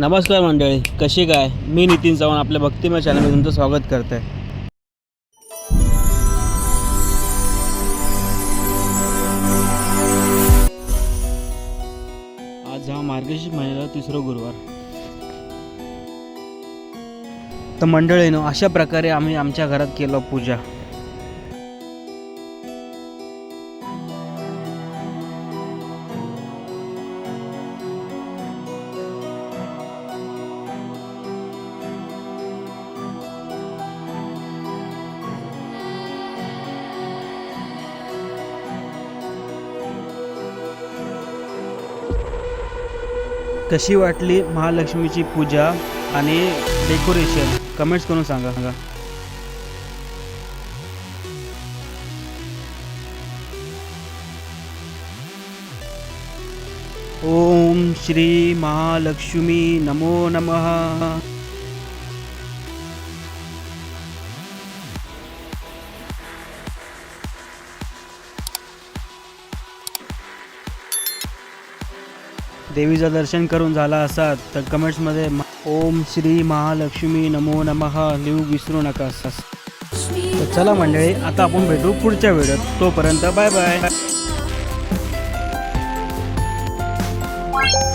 नमस्कार मंडळी कशी काय? मी नितीन चव्हाण आपल्या भक्तिमय चॅनलमध्ये तुमचं स्वागत करत आहे आज हा मार्गशीर्ष महिन्याला तिसरा गुरुवार. तर मंडळीनं अशा प्रकारे आम्ही आमच्या घरात केलं पूजा. कशी वाटली महालक्ष्मीची पूजा आणि डेकोरेशन? कमेंट्स करून सांगा सांगा. ओम श्री महालक्ष्मी नमो नमः. देवीचं दर्शन करून झाला असाल तर कमेंट्समध्ये ओम श्री महालक्ष्मी नमो नमः लिहू विसरू नका तर चला मंडळी आता आपण भेटू पुढच्या वेळेत तोपर्यंत बाय बाय Thank you.